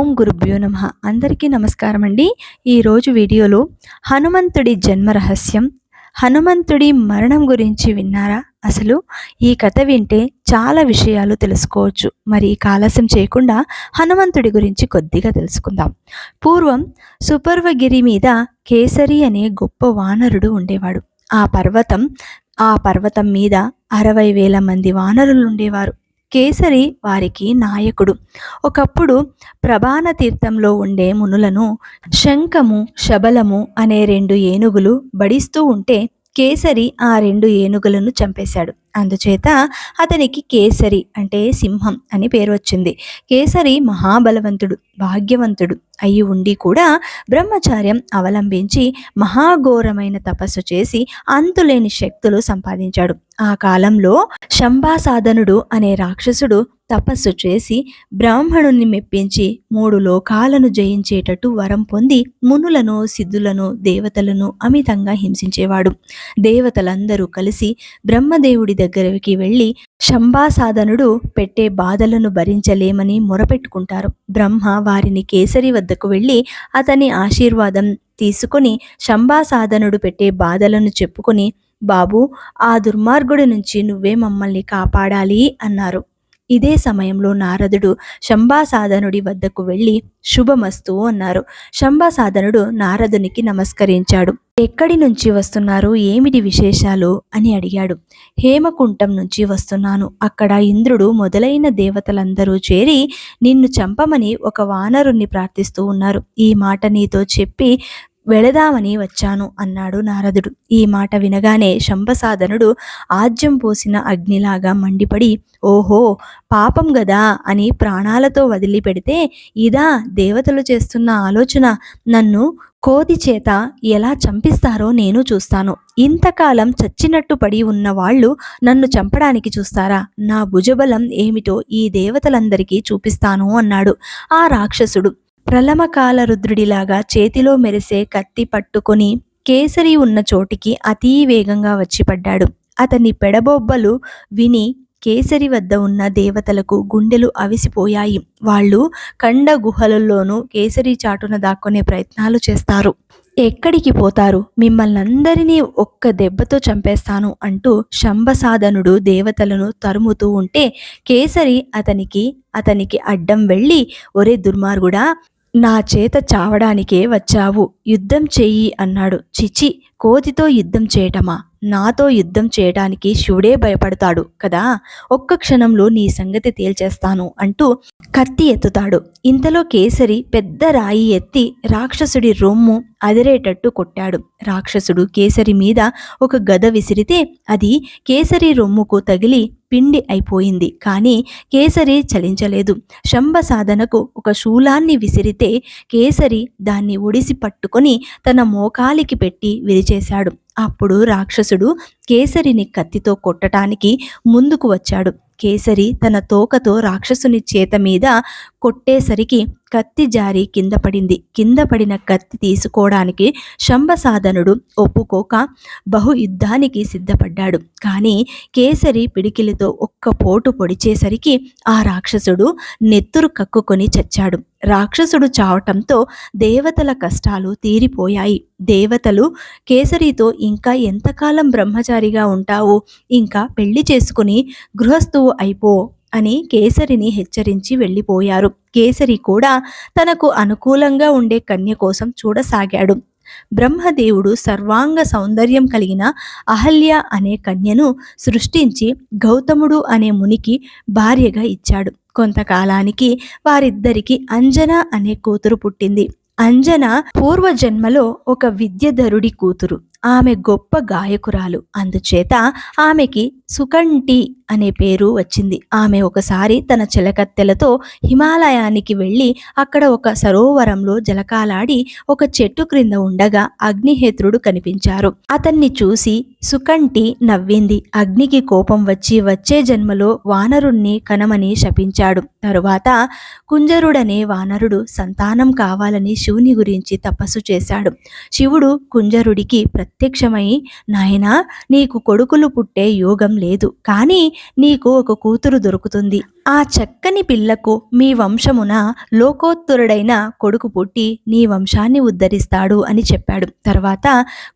ఓం గురుభ్యో నమ. అందరికీ నమస్కారం అండి ఈరోజు వీడియోలో హనుమంతుడి జన్మ రహస్యం హనుమంతుడి మరణం గురించి విన్నారా? అసలు ఈ కథ వింటే చాలా విషయాలు తెలుసుకోవచ్చు. మరి కాలస్యం చేయకుండా హనుమంతుడి గురించి కొద్దిగా తెలుసుకుందాం. పూర్వం సుపర్వగిరి మీద కేసరి అనే గొప్ప వానరుడు ఉండేవాడు. ఆ పర్వతం ఆ పర్వతం మీద అరవై వేల మంది వానరులు ఉండేవారు. కేసరి వారికి నాయకుడు. ఒకప్పుడు ప్రభాన తీర్థంలో ఉండే మునులను శంఖము శబలము అనే రెండు ఏనుగులు బడిస్తూ ఉంటే కేసరి ఆ రెండు ఏనుగులను చంపేశాడు. అందుచేత అతనికి కేసరి అంటే సింహం అని పేరు వచ్చింది. కేసరి మహాబలవంతుడు భాగ్యవంతుడు అయి ఉండి కూడా బ్రహ్మచార్యం అవలంబించి మహాఘోరమైన తపస్సు చేసి అంతులేని శక్తులు సంపాదించాడు. ఆ కాలంలో శంభాసాధనుడు అనే రాక్షసుడు తపస్సు చేసి బ్రాహ్మణుని మెప్పించి మూడు లోకాలను జయించేటట్టు వరం పొంది మునులను సిద్ధులను దేవతలను అమితంగా హింసించేవాడు. దేవతలందరూ కలిసి బ్రహ్మదేవుడి దగ్గరికి వెళ్ళి శంభాసాధనుడు పెట్టే బాధలను భరించలేమని మొరపెట్టుకుంటారు. బ్రహ్మ వారిని కేసరి వద్దకు వెళ్ళి అతని ఆశీర్వాదం తీసుకుని శంభాసాధనుడు పెట్టే బాధలను చెప్పుకొని బాబు ఆ దుర్మార్గుడి నుంచి నువ్వే మమ్మల్ని కాపాడాలి అన్నారు. ఇదే సమయంలో నారదుడు శంభాసాధనుడి వద్దకు వెళ్ళి శుభమస్తు అన్నారు. శంభాసాధనుడు నారదునికి నమస్కరించాడు. ఎక్కడి నుంచి వస్తున్నారు? ఏమిటి విశేషాలు? అని అడిగాడు. హేమకుంఠం నుంచి వస్తున్నాను. అక్కడ ఇంద్రుడు మొదలైన దేవతలందరూ చేరి నిన్ను చంపమని ఒక వానరుణ్ణి ప్రార్థిస్తూ ఉన్నారు. ఈ మాట నీతో చెప్పి వెళదామని వచ్చాను అన్నాడు నారదుడు. ఈ మాట వినగానే శంభసాధనుడు ఆజ్యం పోసిన అగ్నిలాగా మండిపడి ఓహో పాపం గదా అని ప్రాణాలతో వదిలిపెడితే ఇదా దేవతలు చేస్తున్న ఆలోచన. నన్ను కోతి చేత ఎలా చంపిస్తారో నేను చూస్తాను. ఇంతకాలం చచ్చినట్టు పడి ఉన్న వాళ్ళు నన్ను చంపడానికి చూస్తారా? నా భుజబలం ఏమిటో ఈ దేవతలందరికీ చూపిస్తాను అన్నాడు ఆ రాక్షసుడు. ప్రళమకాల రుద్రుడిలాగా చేతిలో మెరిసే కత్తి పట్టుకొని కేసరి ఉన్న చోటికి అతీ వేగంగా వచ్చి పడ్డాడు. అతని పెడబొబ్బలు విని కేసరి వద్ద ఉన్న దేవతలకు గుండెలు అవిసిపోయాయి. వాళ్ళు కండ గుహలలోనూ కేసరి చాటున దాక్కునే ప్రయత్నాలు చేస్తారు. ఎక్కడికి పోతారు? మిమ్మల్ని అందరినీ ఒక్క దెబ్బతో చంపేస్తాను అంటూ శంభసాధనుడు దేవతలను తరుముతూ ఉంటే కేసరి అతనికి అతనికి అడ్డం వెళ్ళి ఒరే దుర్మార్గుడా నా చేత చావడానికే వచ్చావు. యుద్ధం చెయ్యి అన్నాడు. చిచి కోతితో యుద్ధం చేయటమా? నాతో యుద్ధం చేయడానికి శివుడే భయపడతాడు కదా? ఒక్క క్షణంలో నీ సంగతి తేల్చేస్తాను అంటూ కత్తి ఎత్తుతాడు. ఇంతలో కేసరి పెద్ద రాయి ఎత్తి రాక్షసుడి రొమ్ము అదిరేటట్టు కొట్టాడు. రాక్షసుడు కేసరి మీద ఒక గద విసిరితే అది కేసరి రొమ్ముకు తగిలి పిండి అయిపోయింది. కానీ కేసరి చలించలేదు. శంభ సాధనకు ఒక శూలాన్ని విసిరితే కేసరి దాన్ని ఒడిసి పట్టుకొని తన మోకాలికి పెట్టి విరిచేశాడు. అప్పుడు రాక్షసుడు కేసరిని కత్తితో కొట్టడానికి ముందుకు వచ్చాడు. కేసరి తన తోకతో రాక్షసుని చేత మీద కొట్టేసరికి కత్తి జారి కింద పడింది. కింద పడిన కత్తి తీసుకోవడానికి శంభసాధనుడు ఒప్పుకోక బహు యుద్ధానికి సిద్ధపడ్డాడు. కానీ కేసరి పిడికిలితో ఒక్క పోటు పొడిచేసరికి ఆ రాక్షసుడు నెత్తురు కక్కుకొని చచ్చాడు. రాక్షసుడు చావటంతో దేవతల కష్టాలు తీరిపోయాయి. దేవతలు కేసరితో ఇంకా ఎంతకాలం బ్రహ్మచారిగా ఉంటావు? ఇంకా పెళ్ళి చేసుకుని గృహస్థువు అయిపో. అని కేసరిని హెచ్చరించి వెళ్ళిపోయారు. కేసరి కూడా తనకు అనుకూలంగా ఉండే కన్య కోసం చూడసాగాడు. బ్రహ్మదేవుడు సర్వాంగ సౌందర్యం కలిగిన అహల్య అనే కన్యను సృష్టించి గౌతముడు అనే మునికి భార్యగా ఇచ్చాడు. కొంతకాలానికి వారిద్దరికి అంజన అనే కూతురు పుట్టింది. అంజన పూర్వజన్మలో ఒక విద్యధరుడి కూతురు. ఆమె గొప్ప గాయకురాలు. అందుచేత ఆమెకి సుకంటి అనే పేరు వచ్చింది. ఆమె ఒకసారి తన చిలకత్తెలతో హిమాలయానికి వెళ్ళి అక్కడ ఒక సరోవరంలో జలకాలాడి ఒక చెట్టు క్రింద ఉండగా అగ్నిహేత్రుడు కనిపించారు. అతన్ని చూసి సుకంటి నవ్వింది. అగ్నికి కోపం వచ్చి వచ్చే జన్మలో వానరుణ్ణి కనమని శపించాడు. తరువాత కుంజరుడనే వానరుడు సంతానం కావాలని శివుని గురించి తపస్సు చేశాడు. శివుడు కుంజరుడికి ప్రత్యక్షమై నాయనా నీకు కొడుకులు పుట్టే యోగం లేదు. కానీ నీకు ఒక కూతురు దొరుకుతుంది. ఆ చక్కని పిల్లకు మీ వంశమున లోకోత్తరుడైన కొడుకు పుట్టి నీ వంశాన్ని ఉద్ధరిస్తాడు అని చెప్పాడు. తర్వాత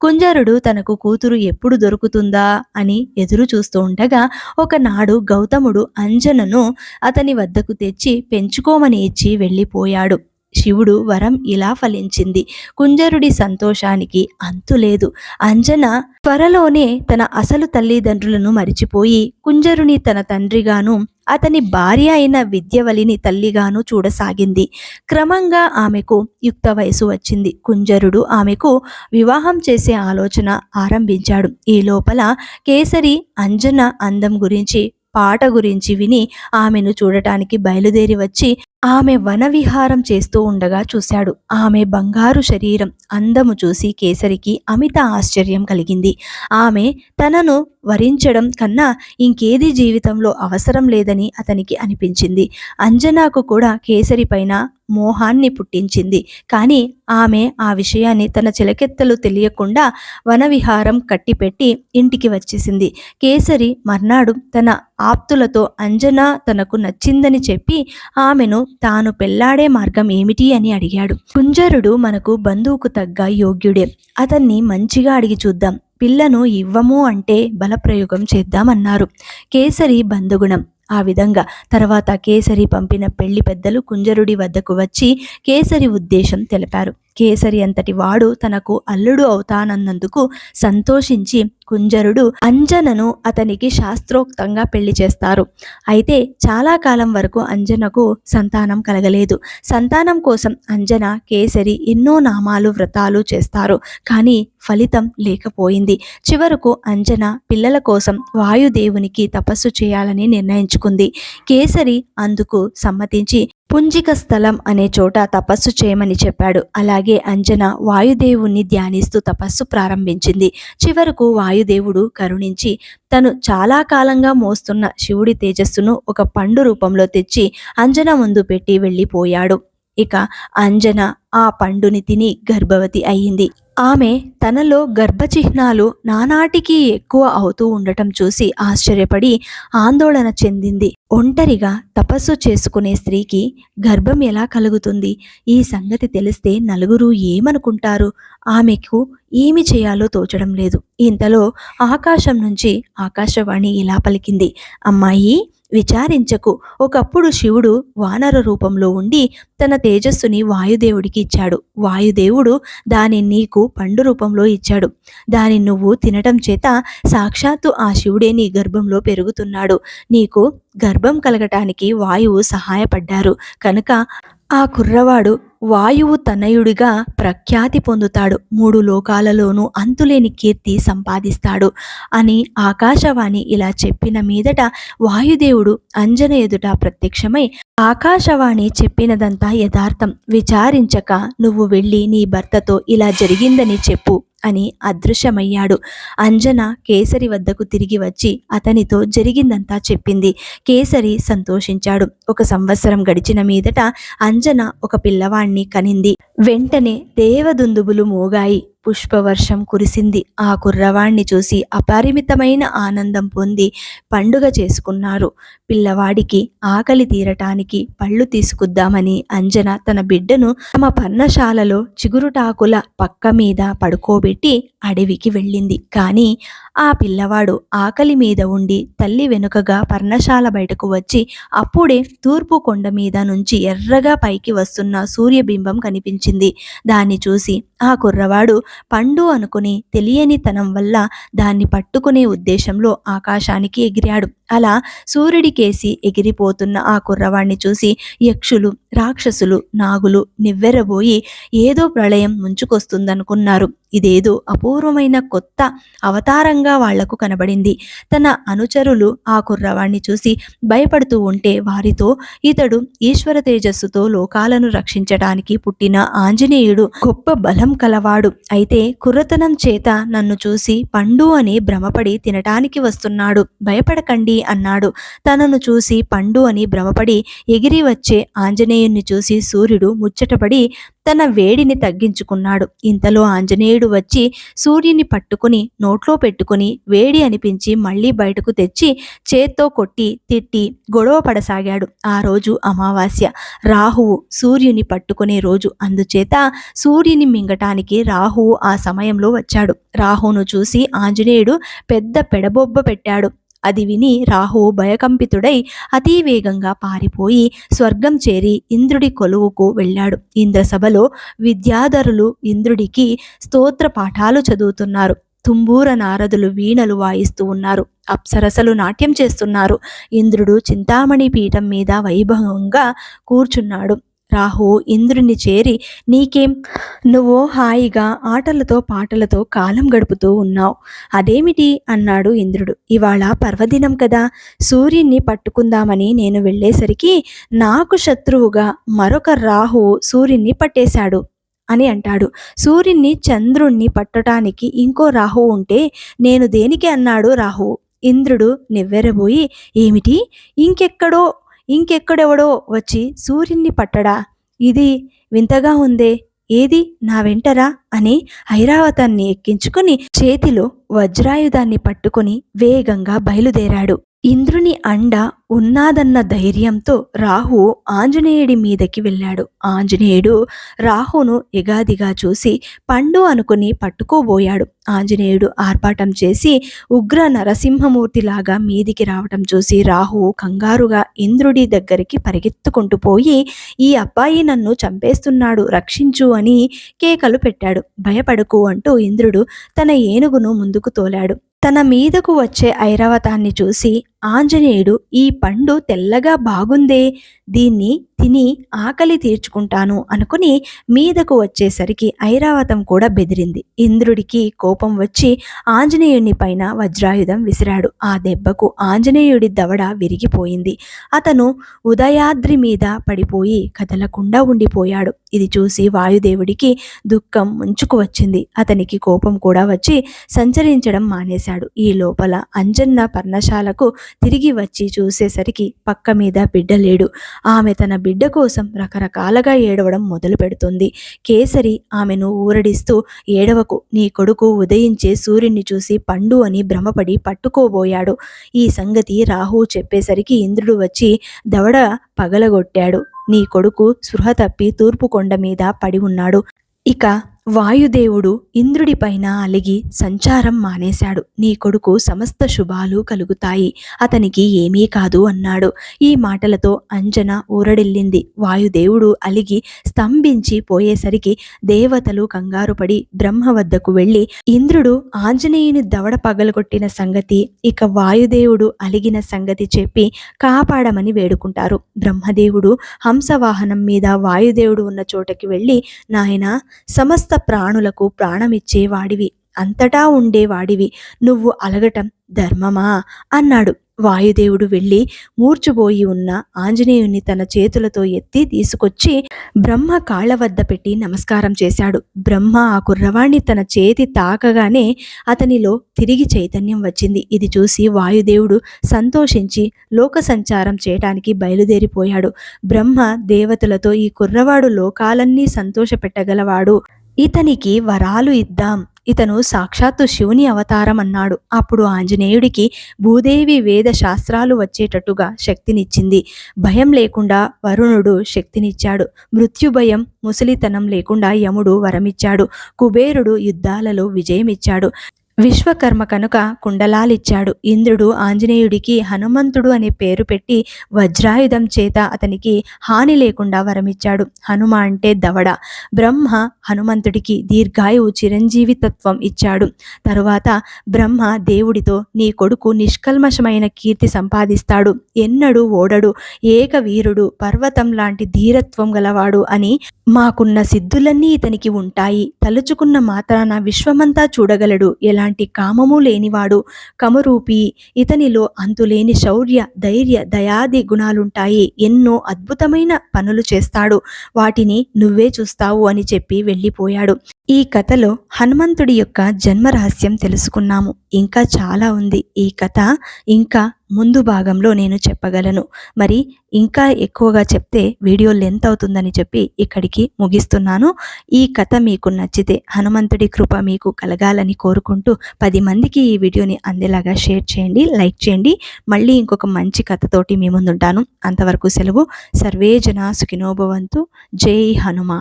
కుంజరుడు తనకు కూతురు ఎప్పుడు దొరుకుతుందా అని ఎదురు చూస్తూ ఉండగా ఒకనాడు గౌతముడు అంజనను అతని వద్దకు తెచ్చి పెంచుకోమని ఇచ్చి వెళ్ళిపోయాడు. శివుడు వరం ఇలా ఫలించింది. కుంజరుడి సంతోషానికి అంతులేదు అంజన త్వరలోనే తన అసలు తల్లిదండ్రులను మరిచిపోయి కుంజరుని తన తండ్రిగాను అతని భార్య అయిన విద్యవలిని తల్లిగాను చూడసాగింది. క్రమంగా ఆమెకు యుక్త వయసు వచ్చింది. కుంజరుడు ఆమెకు వివాహం చేసే ఆలోచన ఆరంభించాడు. ఈ లోపల కేసరి అంజన అందం గురించి పాట గురించి విని ఆమెను చూడటానికి బయలుదేరి వచ్చి ఆమె వనవిహారం చేస్తూ ఉండగా చూశాడు. ఆమె బంగారు శరీరం అందము చూసి కేసరికి అమిత ఆశ్చర్యం కలిగింది. ఆమె తనను వరించడం కన్నా ఇంకేది జీవితంలో అవసరం లేదని అతనికి అనిపించింది. అంజనాకు కూడా కేసరి పైన మోహాన్ని పుట్టించింది. కానీ ఆమె ఆ విషయాన్ని తన చిలకెత్తలు తెలియకుండా వనవిహారం కట్టిపెట్టి ఇంటికి వచ్చేసింది. కేసరి మర్నాడు తన ఆప్తులతో అంజనా తనకు నచ్చిందని చెప్పి ఆమెను తాను పెళ్ళాడే మార్గం ఏమిటి అని అడిగాడు. కుంజరుడు మనకు బంధువుకు తగ్గ యోగ్యుడే. అతన్ని మంచిగా అడిగి చూద్దాం. పిల్లను ఇవ్వము అంటే బలప్రయోగం చేద్దామన్నారు కేసరి బంధుగుణం. ఆ విధంగా తర్వాత కేసరి పంపిన పెళ్ళి పెద్దలు కుంజరుడి వద్దకు వచ్చి కేసరి ఉద్దేశం తెలిపారు. కేసరి అంతటి వాడు తనకు అల్లుడు అవుతానన్నందుకు సంతోషించి కుంజరుడు అంజనను అతనికి శాస్త్రోక్తంగా పెళ్ళి చేస్తారు. అయితే చాలా కాలం వరకు అంజనకు సంతానం కలగలేదు. సంతానం కోసం అంజన కేసరి ఎన్నో నామాలు వ్రతాలు చేస్తారు. కానీ ఫలితం లేకపోయింది. చివరకు అంజన పిల్లల కోసం వాయుదేవునికి తపస్సు చేయాలని నిర్ణయించుకుంది. కేసరి అందుకు సమ్మతించి పుంజిక స్థలం అనే చోట తపస్సు చేయమని చెప్పాడు. అలాగే అంజన వాయుదేవుణ్ణి ధ్యానిస్తూ తపస్సు ప్రారంభించింది. చివరకు వాయుదేవుడు కరుణించి తను చాలా కాలంగా మోస్తున్న శివుడి తేజస్సును ఒక పండు రూపంలో తెచ్చి అంజన ముందు పెట్టి వెళ్ళిపోయాడు. ఇక అంజన ఆ పండుని తిని గర్భవతి అయ్యింది ఆమె తనలో గర్భచిహ్నాలు నానాటికి ఎక్కువ అవుతూ ఉండటం చూసి ఆశ్చర్యపడి ఆందోళన చెందింది. ఒంటరిగా తపస్సు చేసుకునే స్త్రీకి గర్భం ఎలా కలుగుతుంది? ఈ సంగతి తెలిస్తే నలుగురు ఏమనుకుంటారు? ఆమెకు ఏమి చేయాలో తోచడం లేదు. ఇంతలో ఆకాశం నుంచి ఆకాశవాణి ఇలా పలికింది. అమ్మాయి విచారించకు. ఒకప్పుడు శివుడు వానర రూపంలో ఉండి తన తేజస్సుని వాయుదేవుడికి ఇచ్చాడు. వాయుదేవుడు దాని నీకు పండు రూపంలో ఇచ్చాడు. దాని నువ్వు తినటం చేత సాక్షాత్తు ఆ శివుడే నీ గర్భంలో పెరుగుతున్నాడు. నీకు గర్భం కలగటానికి వాయువు సహాయపడ్డారు. కనుక ఆ కుర్రవాడు వాయువు తనయుడిగా ప్రఖ్యాతి పొందుతాడు. మూడు లోకాలలోనూ అంతులేని కీర్తి సంపాదిస్తాడు అని ఆకాశవాణి ఇలా చెప్పిన మీదట వాయుదేవుడు అంజన ఎదుట ప్రత్యక్షమై ఆకాశవాణి చెప్పినదంతా యథార్థం. విచారించక నువ్వు వెళ్ళి నీ భర్తతో ఇలా జరిగిందని చెప్పు. అని అదృశ్యమయ్యాడు. అంజన కేసరి వద్దకు తిరిగి వచ్చి అతనితో జరిగిందంతా చెప్పింది. కేసరి సంతోషించాడు. ఒక సంవత్సరం గడిచిన మీదట అంజన ఒక పిల్లవాణ్ణి కనింది. వెంటనే దేవదుందుబులు మోగాయి. పుష్పవర్షం కురిసింది. ఆ కుర్రవాణ్ణి చూసి అపరిమితమైన ఆనందం పొంది పండుగ చేసుకున్నారు. పిల్లవాడికి ఆకలి తీరటానికి పళ్ళు తీసుకుద్దామని అంజన తన బిడ్డను తమ పర్ణశాలలో చిగురుటాకుల పక్క మీద పడుకోబెట్టి అడవికి వెళ్ళింది. కానీ ఆ పిల్లవాడు ఆకలి మీద ఉండి తల్లి వెనుకగా పర్ణశాల బయటకు వచ్చి అప్పుడే తూర్పు కొండ మీద నుంచి ఎర్రగా పైకి వస్తున్న సూర్యబింబం కనిపించింది. దాన్ని చూసి ఆ కుర్రవాడు పండు అనుకుని తెలియని తనం వల్ల దాన్ని పట్టుకునే ఉద్దేశంలో ఆకాశానికి ఎగిరాడు. అలా సూర్యుడికేసి ఎగిరిపోతున్న ఆ కుర్రవాణ్ణి చూసి యక్షులు రాక్షసులు నాగులు నివ్వెరబోయి ఏదో ప్రళయం ముంచుకొస్తుందనుకున్నారు. ఇదేదో అపూర్వమైన కొత్త అవతారంగా వాళ్ళకు కనబడింది. తన అనుచరులు ఆ కుర్రవాణ్ణి చూసి భయపడుతూ ఉంటే వారితో ఇతడు ఈశ్వర తేజస్సుతో లోకాలను రక్షించడానికి పుట్టిన ఆంజనేయుడు గొప్ప బలం కలవాడు. అయితే కుర్రతనం చేత నన్ను చూసి పండు అని భ్రమపడి తినటానికి వస్తున్నాడు. భయపడకండి అన్నాడు. తనను చూసి పండు అని భ్రమపడి ఎగిరి వచ్చే ఆంజనేయుణ్ణి చూసి సూర్యుడు ముచ్చటపడి తన వేడిని తగ్గించుకున్నాడు. ఇంతలో ఆంజనేయుడు వచ్చి సూర్యుని పట్టుకుని నోట్లో పెట్టుకుని వేడి అనిపించి మళ్ళీ బయటకు తెచ్చి చేత్తో కొట్టి తిట్టి గొడవ పడసాగాడు. ఆ రోజు అమావాస్య. రాహువు సూర్యుని పట్టుకునే రోజు. అందుచేత సూర్యుని మింగటానికి రాహువు ఆ సమయంలో వచ్చాడు. రాహువును చూసి ఆంజనేయుడు పెద్ద పెడబొబ్బ పెట్టాడు. అది విని రాహువు భయకంపితుడై అతివేగంగా పారిపోయి స్వర్గం చేరి ఇంద్రుడి కొలువుకు వెళ్ళాడు. ఇంద్రసభలో విద్యాధరులు ఇంద్రుడికి స్తోత్ర పాఠాలు చదువుతున్నారు. తుంబూర నారదులు వీణలు వాయిస్తూ ఉన్నారు. అప్సరసలు నాట్యం చేస్తున్నారు. ఇంద్రుడు చింతామణి పీఠం మీద వైభవంగా కూర్చున్నాడు. రాహు ఇంద్రుని చేరి నీకేం? నువ్వు హాయిగా ఆటలతో పాటలతో కాలం గడుపుతూ ఉన్నావు. అదేమిటి? అన్నాడు ఇంద్రుడు. ఇవాళ పర్వదినం కదా. సూర్యున్ని పట్టుకుందామని నేను వెళ్ళేసరికి నాకు శత్రువుగా మరొక రాహువు సూర్యున్ని పట్టేశాడు అని అంటాడు. సూర్యున్ని చంద్రుణ్ణి పట్టడానికి ఇంకో రాహువు ఉంటే నేను దేనికి అన్నాడు రాహువు ఇంద్రుడు నివ్వెరబోయి ఏమిటి? ఇంకెక్కడో ఇంకెక్కడెవడో వచ్చి సూర్యున్ని పట్టడా. ఇది వింతగా ఉందే. ఏది నా వెంటరా అని ఐరావతాన్ని ఎక్కించుకుని చేతిలో వజ్రాయుధాన్ని పట్టుకుని వేగంగా బయలుదేరాడు. ఇంద్రుని అండ ఉన్నాదన్న ధైర్యంతో రాహు ఆంజనేయుడి మీదకి వెళ్ళాడు. ఆంజనేయుడు రాహును ఎగాదిగా చూసి పండు అనుకుని పట్టుకోబోయాడు. ఆంజనేయుడు ఆర్పాటం చేసి ఉగ్ర నరసింహమూర్తిలాగా మీదికి రావటం చూసి రాహు కంగారుగా ఇంద్రుడి దగ్గరికి పరిగెత్తుకుంటూ పోయి ఈ అబ్బాయి నన్ను చంపేస్తున్నాడు రక్షించు అని కేకలు పెట్టాడు. భయపడకు అంటూ ఇంద్రుడు తన ఏనుగును ముందుకు తోలాడు. తన మీదకు వచ్చే ఐరావతాన్ని చూసి ఆంజనేయుడు ఈ పండు తెల్లగా బాగుందే దీన్ని తిని ఆకలి తీర్చుకుంటాను అనుకుని మీదకు వచ్చేసరికి ఐరావతం కూడా బెదిరింది. ఇంద్రుడికి కోపం వచ్చి ఆంజనేయుని పైన వజ్రాయుధం విసిరాడు. ఆ దెబ్బకు ఆంజనేయుడి దవడ విరిగిపోయింది. అతను ఉదయాద్రి మీద పడిపోయి కదలకుండా ఉండిపోయాడు. ఇది చూసి వాయుదేవుడికి దుఃఖం ముంచుకు వచ్చింది. అతనికి కోపం కూడా వచ్చి సంచరించడం మానేశాడు. ఈ లోపల అంజన్న పర్ణశాలకు తిరిగి వచ్చి చూసేసరికి పక్క మీద బిడ్డ లేడు. ఆమె తన బిడ్డ బిడ్డ కోసం రకరకాలుగా ఏడవడం మొదలు పెడుతుంది. కేసరి ఆమెను ఊరడిస్తూ ఏడవకు నీ కొడుకు ఉదయించే సూర్యుని చూసి పండు అని భ్రమపడి పట్టుకోబోయాడు. ఈ సంగతి రాహు చెప్పేసరికి ఇంద్రుడు వచ్చి దవడ పగలగొట్టాడు. నీ కొడుకు స్పృహ తప్పి తూర్పు కొండ మీద పడి ఉన్నాడు. ఇక వాయుదేవుడు ఇంద్రుడిపైన అలిగి సంచారం మానేశాడు. నీ కొడుకు సమస్త శుభాలు కలుగుతాయి. అతనికి ఏమీ కాదు అన్నాడు. ఈ మాటలతో అంజన ఊరడిల్లింది. వాయుదేవుడు అలిగి స్తంభించి పోయేసరికి దేవతలు కంగారుపడి బ్రహ్మ వద్దకు వెళ్ళి ఇంద్రుడు ఆంజనేయుని దవడ పగలగొట్టిన సంగతి ఇక వాయుదేవుడు అలిగిన సంగతి చెప్పి కాపాడమని వేడుకుంటారు. బ్రహ్మదేవుడు హంసవాహనం మీద వాయుదేవుడు ఉన్న చోటకి వెళ్ళి నాయన సమస్త ప్రాణులకు ప్రాణమిచ్చేవాడివి అంతటా ఉండేవాడివి నువ్వు అలగటం ధర్మమా? అన్నాడు. వాయుదేవుడు వెళ్ళి మూర్చుబోయి ఉన్న ఆంజనేయుని తన చేతులతో ఎత్తి తీసుకొచ్చి బ్రహ్మ కాళ్ళ వద్ద పెట్టి నమస్కారం చేశాడు. బ్రహ్మ ఆ కుర్రవాణ్ణి తన చేతి తాకగానే అతనిలో తిరిగి చైతన్యం వచ్చింది. ఇది చూసి వాయుదేవుడు సంతోషించి లోక సంచారం చేయటానికి బయలుదేరిపోయాడు. బ్రహ్మ దేవతలతో ఈ కుర్రవాడు లోకాలన్నీ సంతోషపెట్టగలవాడు. ఇతనికి వరాలు ఇద్దాం. ఇతను సాక్షాత్తు శివుని అవతారం అన్నాడు అప్పుడు ఆంజనేయుడికి భూదేవి వేద శాస్త్రాలు వచ్చేటట్టుగా శక్తినిచ్చింది. భయం లేకుండా వరుణుడు శక్తినిచ్చాడు. మృత్యు భయం ముసలితనం లేకుండా యముడు వరమిచ్చాడు. కుబేరుడు యుద్ధాలలో విజయమిచ్చాడు. విశ్వకర్మ కనుక కుండలాలిచ్చాడు. ఇంద్రుడు ఆంజనేయుడికి హనుమంతుడు అనే పేరు పెట్టి వజ్రాయుధం చేత అతనికి హాని లేకుండా వరమిచ్చాడు. హనుమ అంటే దవడ. బ్రహ్మ హనుమంతుడికి దీర్ఘాయువు చిరంజీవితత్వం ఇచ్చాడు. తరువాత బ్రహ్మ దేవుడితో నీ కొడుకు నిష్కల్మషమైన కీర్తి సంపాదిస్తాడు. ఎన్నడు ఓడడు. ఏకవీరుడు పర్వతం లాంటి ధీరత్వం గలవాడు అని మాకున్న సిద్ధులన్నీ ఇతనికి ఉంటాయి. తలుచుకున్న మాత్రాన విశ్వమంతా చూడగలడు. ఎలా ఎలాంటి కామము లేనివాడు. కమరూపి ఇతనిలో అంతులేని శౌర్య ధైర్య దయాది గుణాలుంటాయి. ఎన్నో అద్భుతమైన పనులు చేస్తాడు. వాటిని నువ్వే చూస్తావు అని చెప్పి వెళ్ళిపోయాడు. ఈ కథలో హనుమంతుడి యొక్క జన్మ రహస్యం తెలుసుకున్నాము. ఇంకా చాలా ఉంది. ఈ కథ ఇంకా ముందు భాగంలో నేను చెప్పగలను. మరి ఇంకా ఎక్కువగా చెప్తే వీడియో లెంత్ అవుతుందని చెప్పి ఇక్కడికి ముగిస్తున్నాను. ఈ కథ మీకు నచ్చితే హనుమంతుడి కృప మీకు కలగాలని కోరుకుంటూ పది మందికి ఈ వీడియోని అందేలాగా షేర్ చేయండి లైక్ చేయండి. మళ్ళీ ఇంకొక మంచి కథతోటి మీ ముందుంటాను. అంతవరకు సెలవు. సర్వే జన సుఖినోభవంతు జై హనుమ.